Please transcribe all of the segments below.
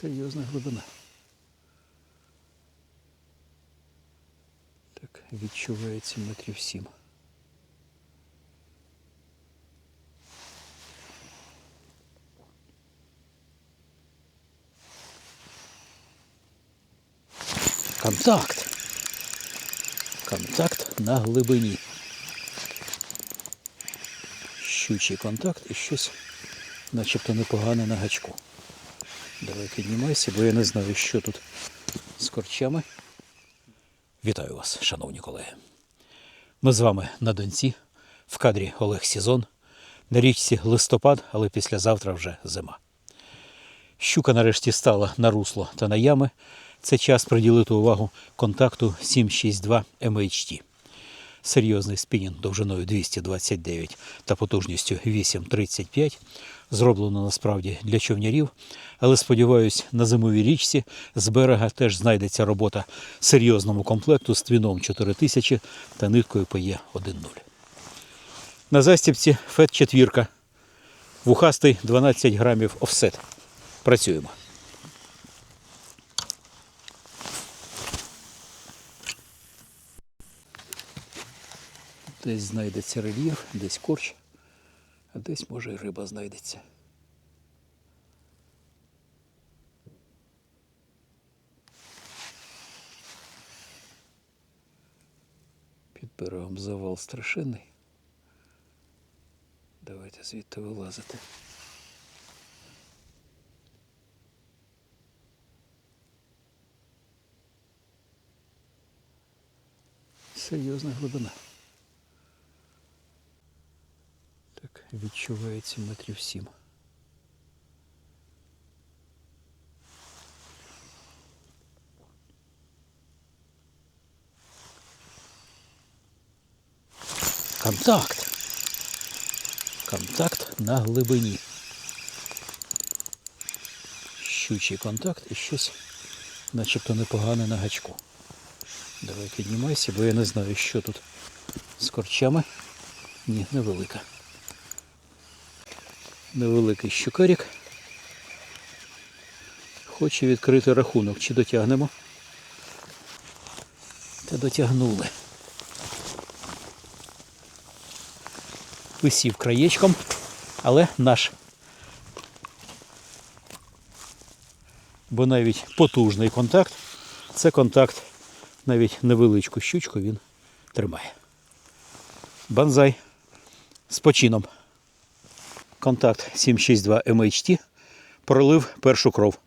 Серйозна глибина. Так, відчувається метрів сім. Контакт. Контакт на глибині. Щучий контакт і щось начебто непогане на гачку. Давай піднімайся, бо я не знаю, що тут з корчами. Вітаю вас, шановні колеги. Ми з вами на Донці, в кадрі Олег Сізон. На річці листопад, але післязавтра вже зима. Щука нарешті стала на русло та на ями. Це час приділити увагу контакту 762 MHT. Серйозний спінінг довжиною 229 та потужністю 8,35. Зроблено насправді для човнярів, але сподіваюсь, на зимовій річці з берега теж знайдеться робота серйозному комплекту з твіном 4000 та ниткою PE 1.0. На застібці фет четвірка. Вухастий 12 грамів офсет. Працюємо. Десь знайдеться рельєф, десь корч, а десь може і риба знайдеться. Під берегом завал страшенний. Давайте звідти вилазити. Серйозна глибина. Так, відчувається метрів сім. Контакт. Контакт на глибині. Щучий контакт і щось начебто непогане на гачку. Давай піднімайся, бо я не знаю, що тут з корчами. Ні, невелика. Невеликий щукарик. Хоче відкрити рахунок. Чи дотягнемо? Та дотягнули. Висів краєчком, але наш. Бо навіть потужний контакт, це контакт, навіть невеличку щучку він тримає. Банзай з почином. Контакт 762 MHT пролив першу кров.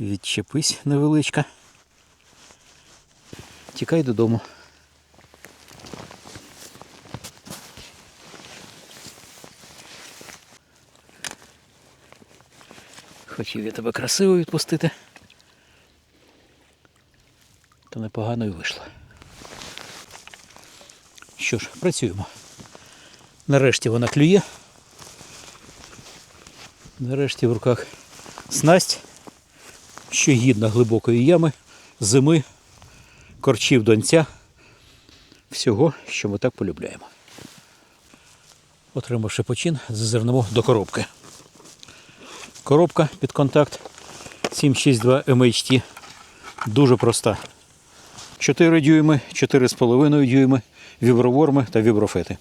Відчепись невеличка. Тікай додому. Хотів я тебе красиво відпустити. Та непогано і вийшло. Що ж, працюємо. Нарешті вона клює. Нарешті в руках снасть, що гідна глибокої ями, зими, корчів донця, всього, що ми так полюбляємо. Отримавши почин, зазирнемо до коробки. Коробка під контакт 762 MHT дуже проста. 4 дюйми, 4,5 дюйми, віброворми та віброфети.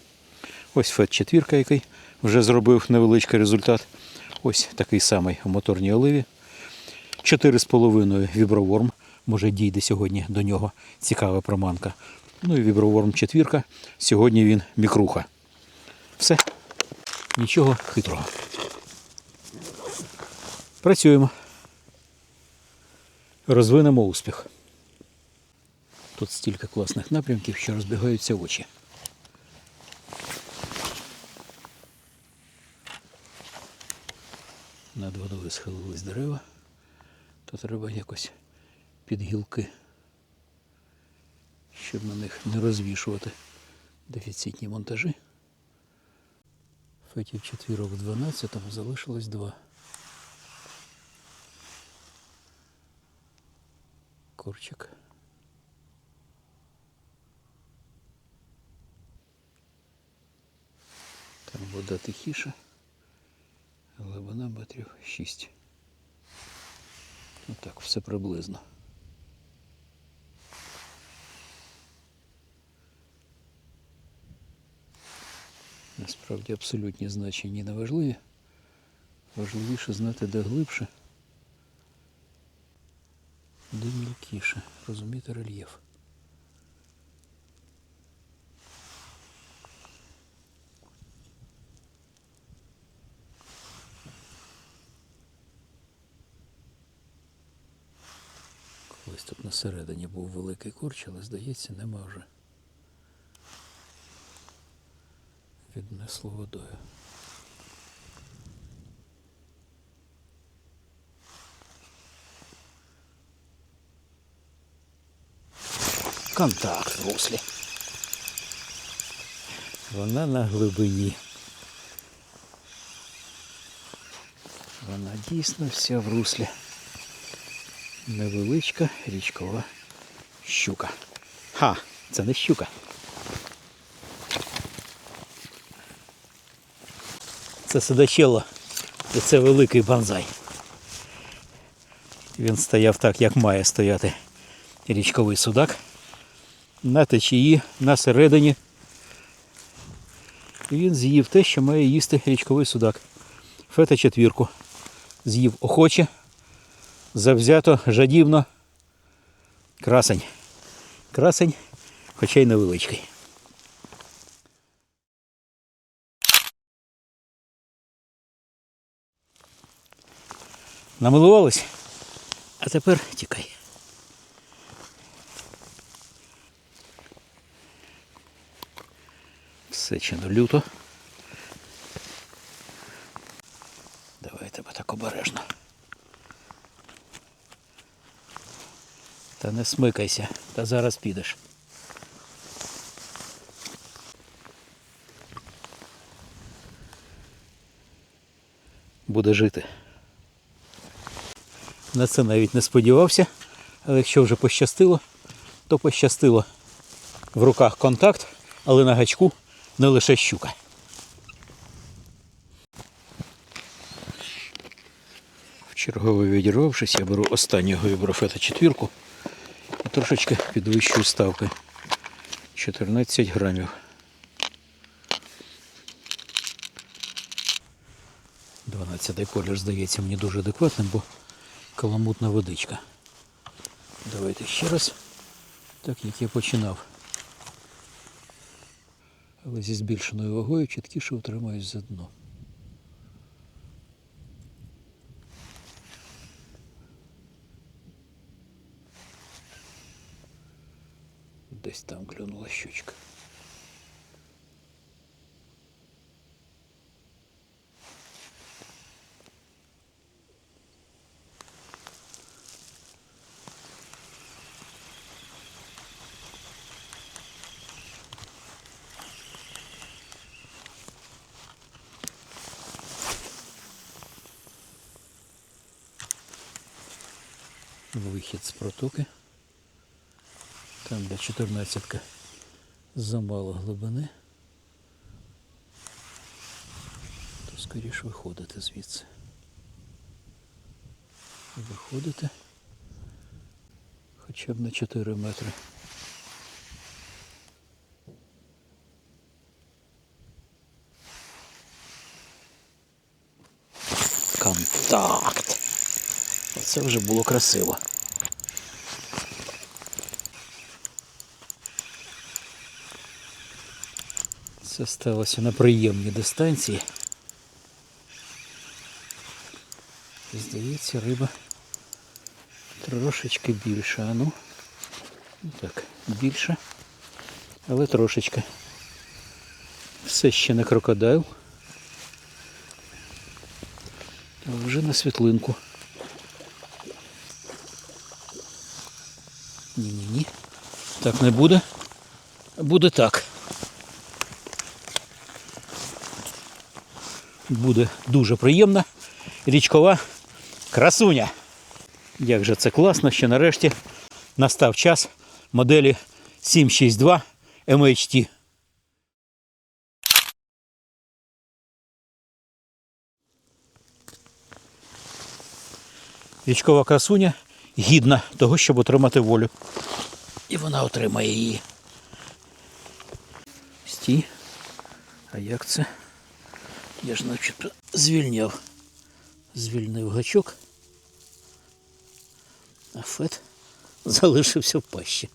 Ось фет четвірка, який вже зробив невеличкий результат. Ось такий самий у моторній оливі. 4,5 віброворм. Може дійде сьогодні до нього цікава проманка. Ну і віброворм четвірка. Сьогодні він мікруха. Все. Нічого хитрого. Працюємо. Розвинемо успіх. Тут стільки класних напрямків, що розбігаються очі. Над водою схилились дерева, то треба якось під гілки, щоб на них не розвішувати дефіцитні монтажі. Фетів четвірок в 12 залишилось два. Корчик. Там вода тихіша, глибина метрів 6. Отак, все приблизно. Насправді абсолютні значення не важливі. Важливіше знати, де глибше, де мілкіше, розуміти рельєф. Колись тут на середині був великий корч, але здається, нема вже. Віднесло водою. Контакт в руслі. Вона на глибині. Вона дійсно вся в руслі. Невеличка річкова щука. Ха, це не щука. Це судачело. І це великий банзай. Він стояв так, як має стояти річковий судак. На течії, на середині. І він з'їв те, що має їсти річковий судак. Фета четвірку. З'їв охоче, завзято, жадібно. Красень. Красень, хоча й невеличкий. Намилувались? А тепер тікай. Все чи люто. Давай тебе так обережно. Та не смикайся, та зараз підеш. Буде жити. На це навіть не сподівався, але якщо вже пощастило, то пощастило. В руках контакт, але на гачку не лише щука. Вчергово відірвавшись, я беру останнього іброфета четвірку трошечки підвищую ставки. 14 грамів. 12-й колір здається мені дуже адекватним, бо каламутна водичка. Давайте ще раз, так як я починав. Але зі збільшеною вагою чіткіше утримаюсь за дно. Десь там клюнула щучка. Вихід з протоки. Там де 14 замало глибини. То скоріше виходити звідси. Виходити хоча б на 4 метри. Контакт. Оце вже було красиво. Це сталося на приємній дистанції. Здається, риба трошечки більша. А ну, так, більше, але трошечки. Все ще не крокодайл. Але вже на світлинку. Ні-ні-ні. Так не буде. Буде так. Буде дуже приємна річкова красуня. Як же це класно, що нарешті настав час моделі 762 MHT. Річкова красуня гідна того, щоб отримати волю. І вона отримає її. Стій. А як це? Я ж начебто звільняв. Звільнив гачок. А фет залишився в пащі.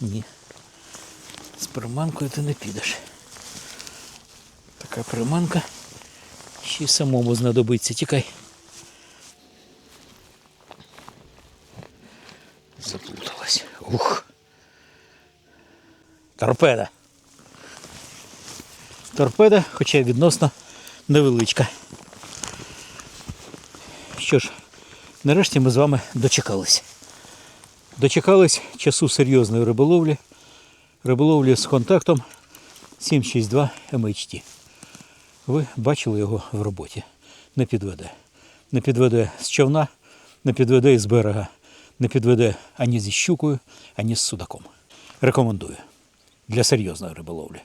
Ні. З приманкою ти не підеш. Така приманка ще й самому знадобиться. Тікай. Заплуталась. Ух. Торпеда. Торпеда, хоча відносно невеличка. Що ж, нарешті ми з вами дочекались. Дочекались часу серйозної риболовлі. Риболовлі з контактом 762 MHT. Ви бачили його в роботі. Не підведе. Не підведе з човна, не підведе із берега, не підведе ані зі щукою, ані з судаком. Рекомендую для серйозної риболовлі.